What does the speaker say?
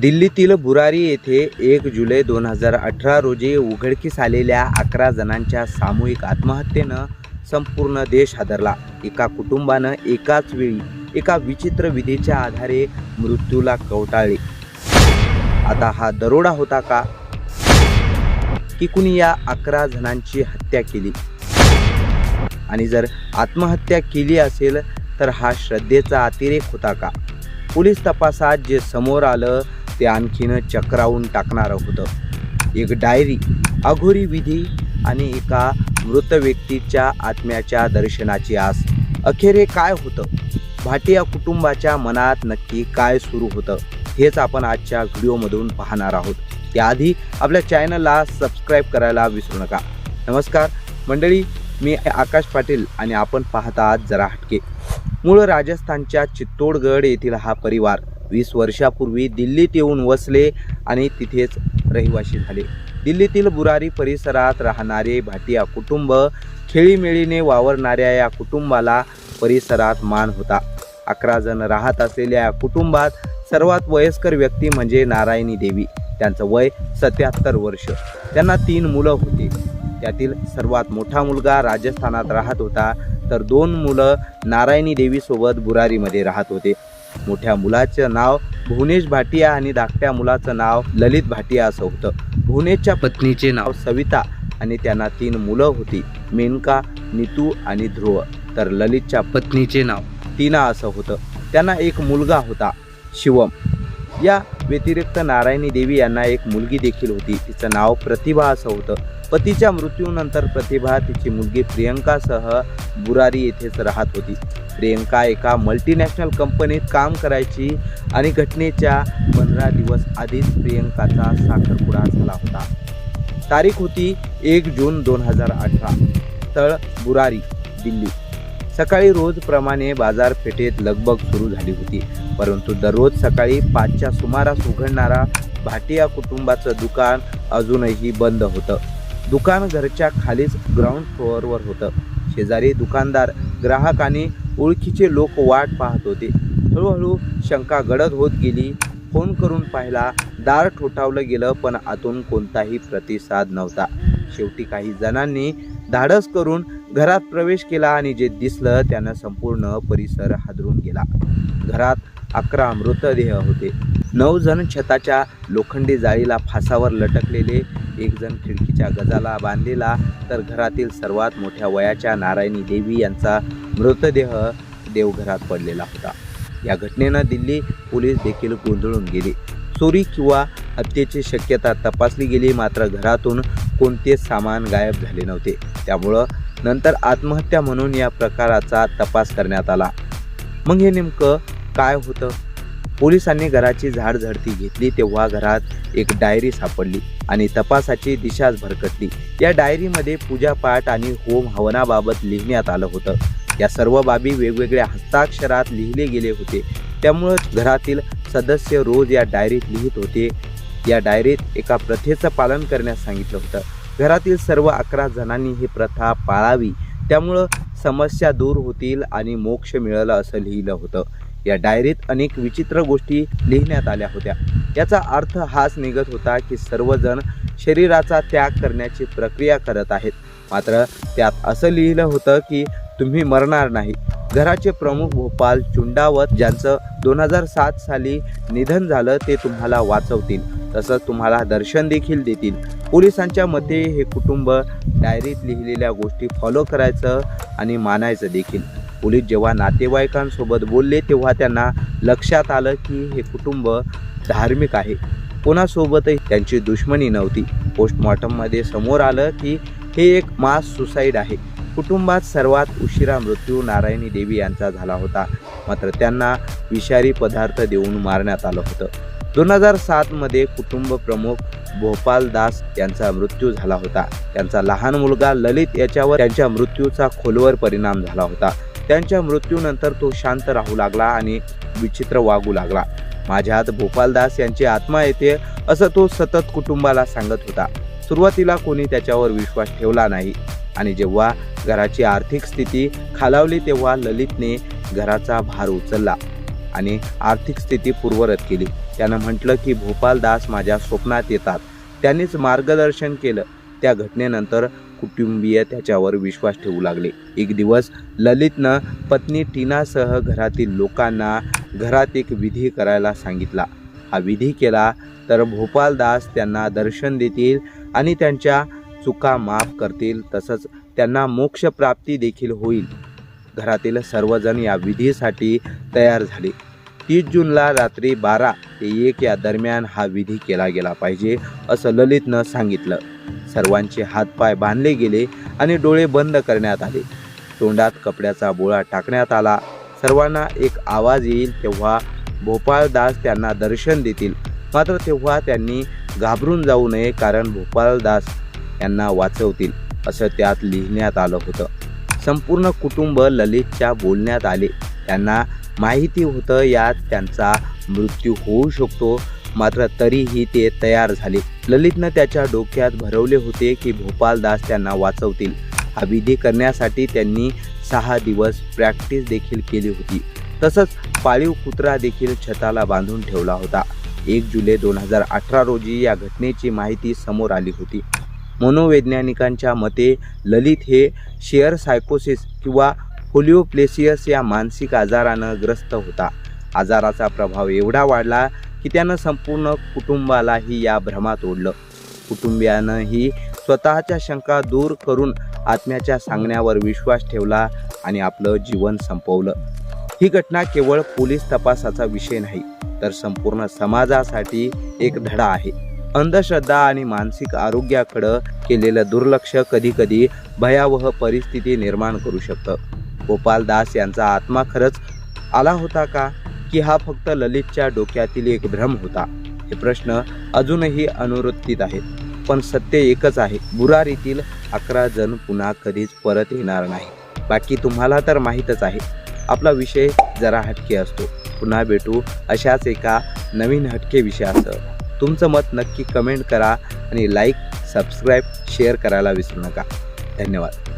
दिल्लीतील बुरारी येथे एक जुलै दोन हजार अठरा रोजी उघडकीस आलेल्या अकरा जणांच्या सामूहिक आत्महत्येनं संपूर्ण देश हादरला. एका कुटुंबानं एकाच वेळी एका विचित्र विधीच्या आधारे मृत्यूला कवटाळले. आता हा दरोडा होता का? की कुणी या अकरा जणांची हत्या केली. आणि जर आत्महत्या केली असेल तर हा श्रद्धेचा अतिरेक होता का? पोलीस तपासात जे समोर आलं ते आणखीन चक्रावून टाकणारं होतं. एक डायरी अघोरी विधी आणि एका मृत व्यक्तीच्या आत्म्याच्या दर्शनाची आस. अखेर हे काय होतं? भाटिया कुटुंबाच्या मनात नक्की काय सुरू होतं? हेच आपण आजच्या व्हिडिओमधून पाहणार आहोत. त्याआधी आपल्या चॅनलला सबस्क्राईब करायला विसरू नका. नमस्कार. मंडळी मी आकाश पाटील आणि आपण पाहत आहात जरा हटके. मूळ राजस्थानच्या चित्तोडगड येथील हा परिवार. वीस वर्षापूर्वी दिल्लीत येऊन वसले आणि तिथेच रहिवाशी झाले. दिल्लीतील बुरारी परिसरात राहणारे भाटिया कुटुंब खेळीमेळीने वावरणाऱ्या या कुटुंबाला परिसरात मान होता. अकरा जण राहत असलेल्या या कुटुंबात सर्वात वयस्कर व्यक्ती म्हणजे नारायणी देवी. त्यांचं वय सत्याहत्तर वर्ष. त्यांना तीन मुलं होती. त्यातील सर्वात मोठा मुलगा राजस्थानात राहत होता. तर दोन मुलं नारायणी देवीसोबत बुरारीमध्ये राहत होते. मोठ्या मुलाचं नाव भुवनेश भाटिया आणि धाकट्या मुलाचं नाव ललित भाटिया असं होतं. भुवनेशच्या पत्नीचे नाव सविता आणि त्यांना तीन मुलं होती मेनका नितू आणि ध्रुव. तर ललितच्या पत्नीचे नाव टीना असं होतं. त्यांना एक मुलगा होता शिवम. या व्यतिरिक्त नारायणी देवी यांना एक मुलगी देखील होती. तिचं नाव प्रतिभा असं होतं. पतीच्या मृत्यूनंतर प्रतिभा तिची मुलगी प्रियंकासह बुरारी येथेच राहत होती. प्रियंका एका मल्टीनॅशनल कंपनीत काम करायची आणि घटनेच्या पंधरा दिवस आधीच प्रियंकाचा साखरपुडा झाला होता. तारीख होती एक जून दोन हजार अठरा. तळ बुरारी दिल्ली. सकाळी रोजप्रमाणे बाजारपेठेत लगबग सुरू झाली होती. परंतु दररोज सकाळी पाचच्या सुमारास उघडणारा भाटिया कुटुंबाचं दुकान अजूनही बंद होतं. दुकान घरच्या खालीच ग्राउंड फ्लोअरवर होतं. शेजारी दुकानदार ग्राहक आणि ओळखीचे लोक वाट पाहत होते. हळूहळू शंका गडद होत गेली. फोन करून पाहिला दार ठोठावलं गेलं पण आतून कोणताही प्रतिसाद नव्हता. शेवटी काही जणांनी धाडस करून घरात प्रवेश केला आणि जे दिसलं त्यानं संपूर्ण परिसर हादरून गेला. घरात अकरा मृतदेह होते. नऊ जण छताच्या लोखंडी जाळीला फासावर लटकलेले एक जण खिडकीच्या गजाला बांधलेला तर घरातील सर्वात मोठ्या वयाच्या नारायणी देवी यांचा मृतदेह देवघरात पडलेला होता. या घटनेनं दिल्ली पोलीस देखील गोंधळून गेले. चोरी किंवा हत्येची शक्यता तपासली गेली मात्र घरातून कोणतेच सामान गायब झाले नव्हते. त्यामुळं नंतर आत्महत्या म्हणून या प्रकाराचा तपास करण्यात आला. मग हे नेमकं काय होतं? पोलिसांनी घराची झाडझडती घेतली तेव्हा घरात एक डायरी सापडली आणि तपासाची दिशाच भरकटली. या डायरीमध्ये पूजापाठ आणि होम हवनाबाबत लिहिण्यात आलं होतं. या सर्व बाबी वेगवेगळ्या हस्ताक्षरात लिहिले गेले होते. त्यामुळं घरातील सदस्य रोज या डायरीत लिहित होते. या डायरीत एका प्रथेचं पालन करण्यास सांगितलं होतं. घरातील सर्व अकरा जणांनी ही प्रथा पाळावी. त्यामुळं समस्या दूर होतील आणि मोक्ष मिळालं असं लिहिलं होतं. या डायरीत अनेक विचित्र गोष्टी लिहिण्यात आल्या होत्या. याचा अर्थ हाच निघत होता की सर्वजण शरीराचा त्याग करण्याची प्रक्रिया करत आहेत. मात्र त्यात असं लिहिलं होतं की तुम्ही मरणार नाही. घराचे प्रमुख भोपाल चुंडावत ज्यांचं दोन हजार सात साली निधन झालं ते तुम्हाला वाचवतील. तसंच तुम्हाला दर्शन देखील देतील. पोलिसांच्या मते हे कुटुंब डायरीत लिहिलेल्या गोष्टी फॉलो करायचं आणि मानायचं देखील. पोलीस जेव्हा नातेवाईकांसोबत बोलले तेव्हा त्यांना लक्षात आलं की हे कुटुंब धार्मिक आहे. कोणासोबतही त्यांची दुश्मनी नव्हती. पोस्टमॉर्टममध्ये समोर आलं की हे एक मास सुसाईड आहे. कुटुंबात सर्वात उशिरा मृत्यू नारायणी देवी यांचा झाला होता. मात्र त्यांना विषारी पदार्थ देऊन मारण्यात आलं होतं. दोन हजार सातमध्ये कुटुंब प्रमुख भोपाल दास यांचा मृत्यू झाला होता. त्यांचा लहान मुलगा ललित याच्यावर त्यांच्या मृत्यूचा खोलवर परिणाम झाला होता. त्यांच्या मृत्यूनंतर तो शांत राहू लागला आणि विचित्र वागू लागला. माझ्यात भोपालदास यांची आत्मा येते असं तो सतत कुटुंबाला सांगत होता. सुरुवातीला कोणी त्याच्यावर विश्वास ठेवला नाही. आणि जेव्हा घराची आर्थिक स्थिती खालावली तेव्हा ललितने घराचा भार उचलला आणि आर्थिक स्थिती पूर्वरत केली. त्यानं म्हटलं की भोपालदास माझ्या स्वप्नात येतात. त्यांनीच मार्गदर्शन केलं. त्या घटनेनंतर कुटुंबीय त्याच्यावर विश्वास ठेवू लागले. एक दिवस ललितनं पत्नी टीनासह घरातील लोकांना घरात एक विधी करायला सांगितला. हा विधी केला तर भोपालदास त्यांना दर्शन देतील आणि त्यांच्या चुका माफ करतील तसंच त्यांना मोक्षप्राप्ती देखील होईल. घरातील सर्वजण या विधीसाठी तयार झाले. तीस जूनला रात्री बारा ते एक या दरम्यान हा विधी केला गेला पाहिजे असं ललितनं सांगितलं. सर्वांचे हातपाय बांधले गेले आणि डोळे बंद करण्यात आले. तोंडात कपड्याचा बोळा टाकण्यात आला. सर्वांना एक आवाज येईल तेव्हा भोपाळदास त्यांना दर्शन देतील. मात्र तेव्हा त्यांनी घाबरून जाऊ नये कारण भोपाळदास यांना वाचवतील असं त्यात लिहिण्यात आलं होतं. संपूर्ण कुटुंब ललितच्या बोलण्यात आले. त्यांना माहिती होतं यात त्यांचा मृत्यू होऊ शकतो मात्र तरीही ते तयार झाले. ललितनं त्याच्या डोक्यात भरवले होते की भोपालदास त्यांना वाचवतील. हा विधी करण्यासाठी त्यांनी सहा दिवस प्रॅक्टिस देखील केली होती. तसंच पाळीव कुत्रा देखील छताला बांधून ठेवला होता. एक जुलै दोन हजार अठरा रोजी या घटनेची माहिती समोर आली होती. मनोवैज्ञानिकांच्या मते ललित हे शेअर सायकोसिस किंवा होलिओप्लेसियस या मानसिक आजारानं ग्रस्त होता. आजाराचा प्रभाव एवढा वाढला की त्यानं संपूर्ण कुटुंबालाही या भ्रमात ओढलं. कुटुंबियानंही स्वतःच्या शंका दूर करून आत्म्याच्या सांगण्यावर विश्वास ठेवला आणि आपलं जीवन संपवलं. ही घटना केवळ पोलीस तपासाचा विषय नाही तर संपूर्ण समाजासाठी एक धडा आहे. अंधश्रद्धा आणि मानसिक आरोग्याकडं केलेलं दुर्लक्ष कधीकधी भयावह परिस्थिती निर्माण करू शकतं. गोपाल दास यांचा आत्मा खरंच आला होता का? की हा फक्त ललितच्या डोक्यातील एक भ्रम होता? हे प्रश्न अजूनही अनुवृत्तीत आहेत. पण सत्य एकच आहे. बुरारीतील अकरा जण पुन्हा कधीच परत येणार नाही. बाकी तुम्हाला तर माहीतच आहे. आपला विषय जरा हटके असतो. पुन्हा भेटू अशाच एका नवीन हटके विषयासह. तुमचं मत नक्की कमेंट करा आणि लाईक सबस्क्राईब शेअर करायला विसरू नका. धन्यवाद.